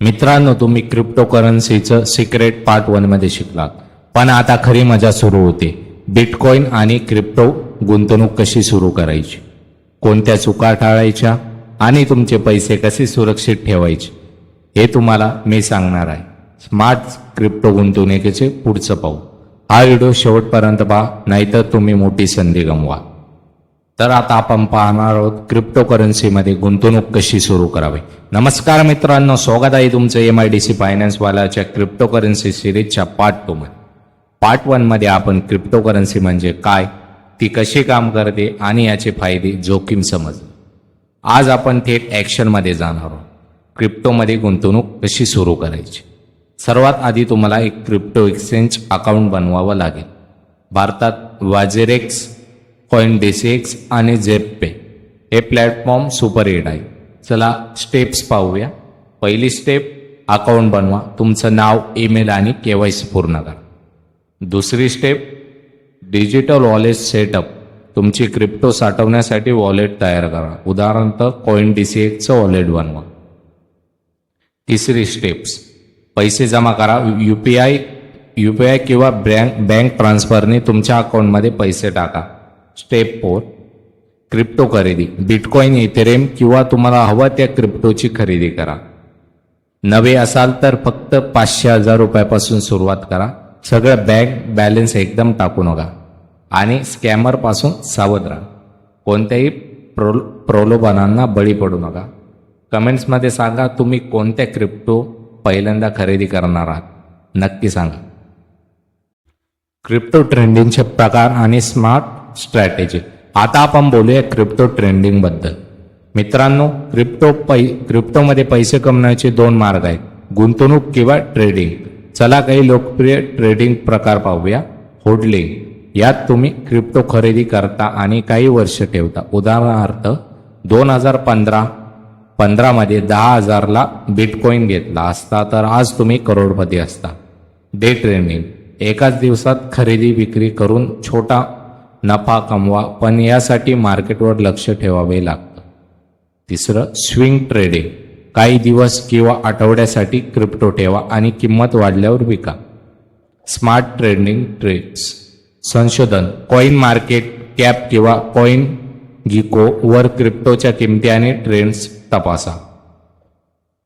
मित्रांनो तुम्ही क्रिप्टोकरन्सीचं secret part वनमध्ये शिकलात. पण आता खरी मजा सुरू होते. बिटकॉईन आणि क्रिप्टो गुंतवणूक कशी सुरू करायची? कोणत्या चुका टाळायच्या? आणि तुमचे पैसे कसे सुरक्षित ठेवायचे? हे तुम्हाला मी सांगणार आहे. स्मार्ट क्रिप्टो गुंतवणुकीचे पुढचं पाहू हा व्हिडिओ शेवटपर्यंत पहा नाहीतर तुम्ही मोठी संधी गमवा. तर आता आपण पाहणार आहोत क्रिप्टोकरन्सीमध्ये गुंतवणूक कशी सुरू करावी. नमस्कार मित्रांनो स्वागत आहे तुमचं एम आय डी सी फायनान्सवाल्याच्या क्रिप्टोकरन्सी सिरीजच्या पार्ट टू मध्ये. पार्ट वनमध्ये आपण क्रिप्टोकरन्सी म्हणजे काय ती कशी काम करते आणि याचे फायदे जोखीम समज आज आपण थेट ॲक्शनमध्ये जाणार आहोत. क्रिप्टोमध्ये गुंतवणूक कशी सुरू करायची. सर्वात आधी तुम्हाला एक क्रिप्टो एक्सचेंज अकाउंट बनवावं लागेल. भारतात वाजेरेक्स कॉइन डेसेक्स आणि झेपपे हे प्लॅटफॉर्म सुपर एड आहे. चला स्टेप्स पाहूया. पहिली स्टेप अकाउंट बनवा. तुमचं नाव ईमेल आणि के वाय सी पूर्ण करा. दुसरी स्टेप डिजिटल वॉलेट सेटअप तुमची क्रिप्टो साठवण्यासाठी वॉलेट तयार करा. उदाहरणार्थ कॉईन डी सी एक्सचं वॉलेट बनवा. तिसरी स्टेप्स पैसे जमा करा. U P I U P I किंवा बँक बँक ट्रान्सफरने तुमच्या अकाउंटमध्ये पैसे टाका. स्टेप फोर क्रिप्टो खरेदी. बिटकॉईन इथेरेम किंवा तुम्हाला हवं त्या क्रिप्टोची खरेदी करा. नवे असाल तर फक्त पाचशे हजार रुपयापासून सुरुवात करा. सगळं बँक बॅलन्स एकदम टाकू नका. आणि स्कॅमरपासून सावध राहा. कोणत्याही प्रो प्रलोभनांना बळी पडू नका. कमेंट्समध्ये सांगा तुम्ही कोणत्या क्रिप्टो पहिल्यांदा खरेदी करणार आहात. नक्की सांगा. क्रिप्टो ट्रेंडिंगचे प्रकार आणि स्मार्ट स्ट्रॅटेजी आता आपण बोलूया क्रिप्टो ट्रेंडिंगबद्दल. मित्रांनो क्रिप्टो पै क्रिप्टोमध्ये पैसे कमवण्याचे दोन मार्ग आहेत. गुंतवणूक किंवा ट्रेडिंग चला काही लोकप्रिय ट्रेडिंग प्रकार पाहूया. होडलिंग. यात तुम्ही क्रिप्टो खरेदी करता आणि काही वर्ष ठेवता. उदाहरणार्थ दोन हजार पंधरा पंधरामध्ये दहा हजारला बिटकॉईन घेतला असता तर आज तुम्ही करोडपती असता. डे ट्रेडिंग एकाच दिवसात खरेदी विक्री करून छोटा नफा कमवा पण यासाठी मार्केटवर लक्ष ठेवावे लागतं. तिसरं स्विंग ट्रेडिंग. काही दिवस किंवा आठवड्यासाठी क्रिप्टो ठेवा आणि किंमत वाढल्यावर विका. स्मार्ट ट्रेडिंग ट्रेड्स संशोधन. कॉईन मार्केट कॅप किंवा कॉईन गिको वर क्रिप्टोच्या किमती आणि ट्रेंड्स तपासा.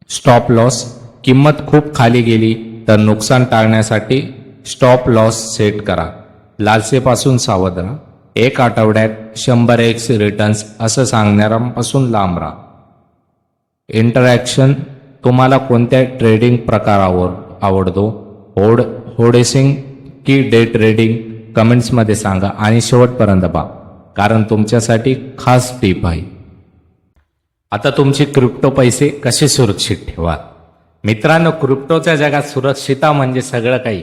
Stop loss. किंमत खूप खाली गेली तर नुकसान टाळण्यासाठी स्टॉप लॉस सेट करा. लालसेपासून सावध राहा. एक आठवड्यात शंभर एक्स रिटर्न्स असं सांगणाऱ्यांपासून लांब राहा. इंटरॅक्शन तुम्हाला कोणत्या ट्रेडिंग प्रकारावर आवडतो? होड होडेसिंग की डे ट्रेडिंग कमेंट्समध्ये सांगा आणि शेवटपर्यंत पहा कारण तुमच्यासाठी खास टीप आहे. आता तुमचे क्रिप्टो पैसे कसे सुरक्षित ठेवा मित्रांनो क्रिप्टोच्या जगात सुरक्षिता म्हणजे सगळं काही.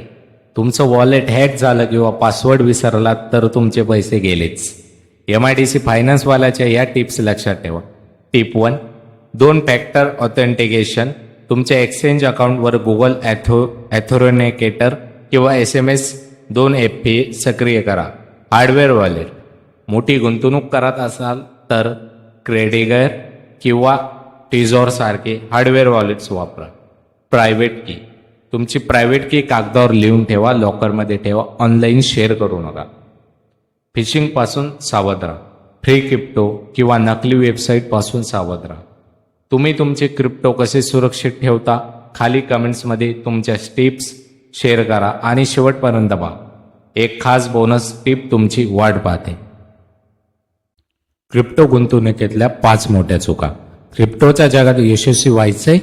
तुमचं वॉलेट हॅक झालं किंवा पासवर्ड विसरलात तर तुमचे पैसे गेलेच. एम आय डी सी फायनान्सवाल्याच्या या टिप्स लक्षात ठेवा. टिप वन दोन फॅक्टर ऑथेंटिकेशन तुमच्या एक्सचेंज अकाउंटवर गुगल ॲथो ॲथोरोनेकेटर किंवा एस एम एस दोन एफ पी सक्रिय करा. हार्डवेअर वॉलेट मोठी गुंतवणूक करत असाल तर क्रेडिगर किंवा टिझॉर सारखे हार्डवेअर वॉलेट्स वापरा. प्रायव्हेट की तुमची प्रायव्हेट की कागदावर लिहून ठेवा लॉकरमध्ये ठेवा ऑनलाईन शेअर करू नका. फिशिंगपासून सावध राहा. फ्री क्रिप्टो किंवा नकली वेबसाईटपासून सावध राहा. तुम्ही तुमचे क्रिप्टो कसे सुरक्षित ठेवता खाली कमेंट्समध्ये तुमच्या स्टिप्स शेअर करा आणि शेवटपर्यंत पहा. एक खास बोनस टिप तुमची वाट पाहते. क्रिप्टो गुंतवणुकीतल्या पाच मोठ्या चुका. क्रिप्टोच्या जगात यशस्वी व्हायचंय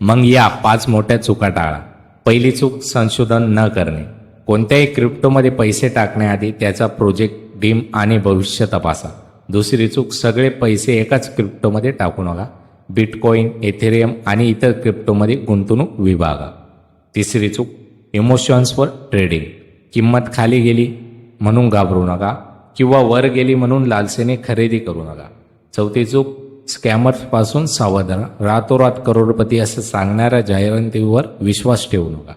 मग या पाच मोठ्या चुका टाळा. पहिली चूक संशोधन न करणे. कोणत्याही क्रिप्टोमध्ये पैसे टाकण्याआधी त्याचा प्रोजेक्ट डीम आणि भविष्य तपासा. दुसरी चूक सगळे पैसे एकाच क्रिप्टोमध्ये टाकू नका. बिटकॉईन एथेरियम आणि इतर क्रिप्टोमध्ये गुंतवणूक विभागा. तिसरी चूक इमोशन्सवर ट्रेडिंग. किंमत खाली गेली म्हणून घाबरू नका किंवा वर गेली म्हणून लालसेने खरेदी करू नका. चौथी चूक स्कॅमर्सपासून सावध राहा. रातोरात करोडपती असं सांगणाऱ्या जाहिरातीवर विश्वास ठेवू नका.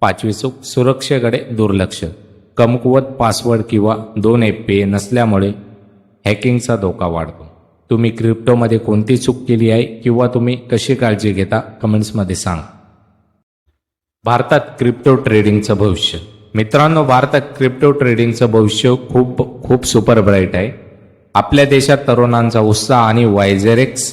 पाचवी चूक सुरक्षेकडे दुर्लक्ष. कमकुवत पासवर्ड किंवा दोन एफ पी ए नसल्यामुळे हॅकिंगचा धोका वाढतो. तुम्ही क्रिप्टोमध्ये कोणती चूक केली आहे किंवा तुम्ही कशी काळजी घेता कमेंट्समध्ये सांगा. भारतात क्रिप्टो ट्रेडिंगचं भविष्य. मित्रांनो भारतात क्रिप्टो ट्रेडिंगचं भविष्य खूप खूप सुपर ब्राईट आहे. आपल्या देशात तरुणांचा उत्साह आणि वायझेरेक्स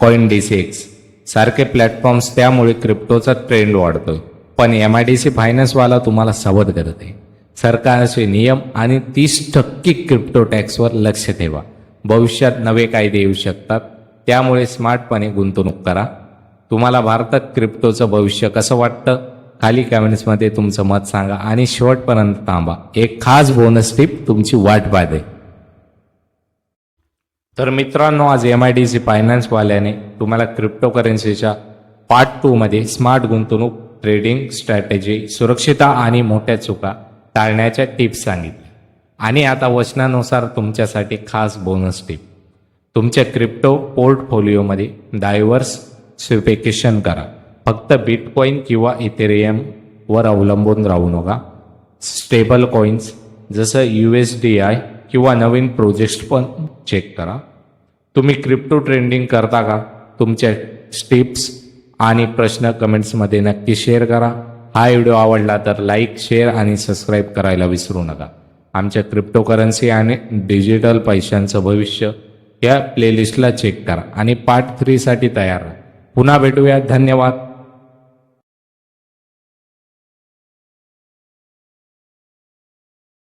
कॉइन डिसेक्स सारखे प्लॅटफॉर्म्स त्यामुळे क्रिप्टोचा ट्रेंड वाढतोय. पण एम आय डी सी फायनान्सवाला तुम्हाला सावध करते. सरकारचे नियम आणि तीस टक्के क्रिप्टो टॅक्सवर लक्ष ठेवा. भविष्यात नवे कायदे येऊ शकतात. त्यामुळे स्मार्टपणे गुंतवणूक करा. तुम्हाला भारतात क्रिप्टोचं भविष्य कसं वाटतं? खाली कमेंट्समध्ये तुमचं मत सांगा आणि शेवटपर्यंत थांबा. एक खास बोनस टिप तुमची वाट पाहते. तर मित्रांनो आज एम आय डी सी फायनान्सवाल्याने तुम्हाला क्रिप्टो करन्सीच्या पार्ट टूमध्ये स्मार्ट गुंतवणूक ट्रेडिंग स्ट्रॅटेजी सुरक्षिता आणि मोठ्या चुका टाळण्याच्या टिप्स सांगितल्या. आणि आता वचनानुसार तुमच्यासाठी खास बोनस टिप तुमच्या क्रिप्टो पोर्टफोलिओमध्ये डायव्हर्स स्विफिकेशन करा. फक्त बिटकॉईन किंवा इथेरियमवर अवलंबून राहू नका. स्टेबल कॉइन्स जसं यू एस डी आय किंवा नवीन प्रोजेक्ट्स पण चेक करा. तुम्ही क्रिप्टो ट्रेंडिंग करता का? तुमच्या स्टिप्स आणि प्रश्न कमेंट्समध्ये नक्की शेअर करा. हा व्हिडिओ आवडला तर लाईक शेअर आणि सबस्क्राईब करायला विसरू नका. आमच्या क्रिप्टोकरन्सी आणि डिजिटल पैशांचं भविष्य या प्लेलिस्टला चेक करा आणि पार्ट थ्रीसाठी तयार राहा. पुन्हा भेटूया धन्यवाद.